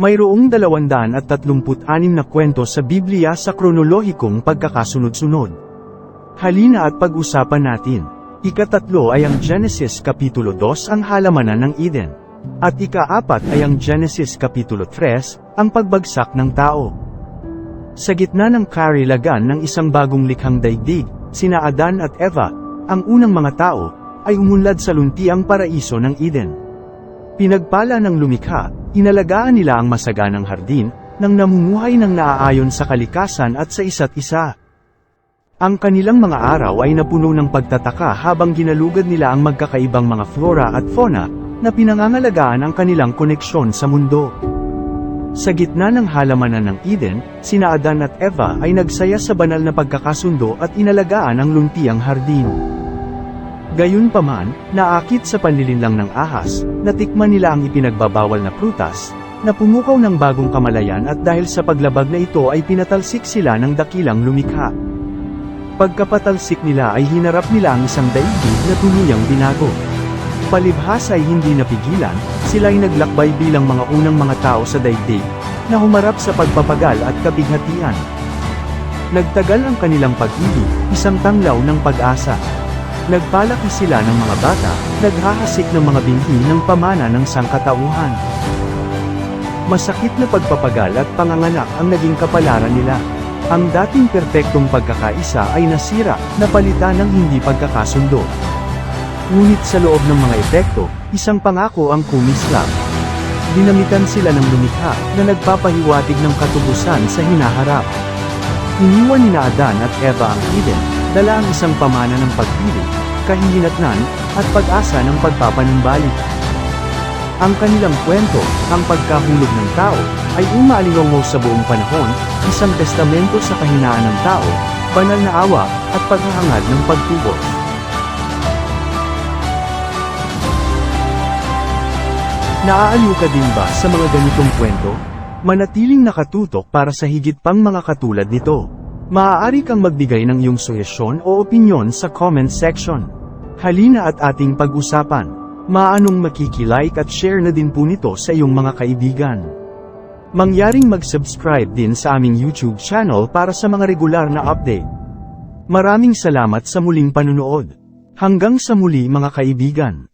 Mayroong 236 na kwento sa Biblia sa kronolohikong pagkakasunod-sunod. Halina at pag-usapan natin. Ikatatlo ay ang Genesis Kapitulo 2 ang halamanan ng Eden. At ikaapat ay ang Genesis Kapitulo 3, ang pagbagsak ng tao. Sa gitna ng karilagan ng isang bagong likhang daigdig, sina Adan at Eva, ang unang mga tao, ay umunlad sa luntiang paraiso ng Eden. Pinagpala ng lumikha, inalagaan nila ang masaganang hardin, nang namumuhay ng naaayon sa kalikasan at sa isa't isa. Ang kanilang mga araw ay napuno ng pagtataka habang ginalugad nila ang magkakaibang mga flora at fauna, na pinangangalagaan ang kanilang koneksyon sa mundo. Sa gitna ng halamanan ng Eden, sina Adan at Eva ay nagsaya sa banal na pagkakasundo at inalagaan ang luntiang hardin. Gayunpaman, naakit sa panlilinlang ng ahas, natikman nila ang ipinagbabawal na prutas, na pumukaw ng bagong kamalayan at dahil sa paglabag na ito ay pinatalsik sila ng dakilang lumikha. Pagkapatalsik nila ay hinarap nila ang isang daigdig na tuluyang binago. Palibhas ay hindi napigilan, sila ay naglakbay bilang mga unang mga tao sa daigdig, na humarap sa pagpapagal at kabighatian. Nagtagal ang kanilang pag-ibig, isang tanglaw ng pag-asa. Nagpalaki sila ng mga bata, naghahasik ng mga binhi ng pamana ng sangkatauhan. Masakit na pagpapagal at panganganak ang naging kapalaran nila. Ang dating perpektong pagkakaisa ay nasira, napalitan ng hindi pagkakasundo. Ngunit sa loob ng mga epekto, isang pangako ang kumislap. Dinamitan sila ng lumikha, na nagpapahiwatig ng katubusan sa hinaharap. Iniwan ni Adan at Eva ang Eden, dala ang isang pamana ng pagpili, kahihinatnan, at pag-asa ng pagpapanumbalik. Ang kanilang kwento, ang pagkahulog ng tao, ay umaalingongo sa buong panahon, isang testamento sa kahinaan ng tao, banal na awa, at paghahangad ng pagtubos. Naaaliw ka din ba sa mga ganitong kwento? Manatiling nakatutok para sa higit pang mga katulad nito. Maaari kang magbigay ng iyong suhesyon o opinyon sa comment section. Halina at ating pag-usapan. Maanong makikilike at share na din po nito sa iyong mga kaibigan. Mangyaring mag-subscribe din sa aming YouTube channel para sa mga regular na update. Maraming salamat sa muling panunood. Hanggang sa muli mga kaibigan.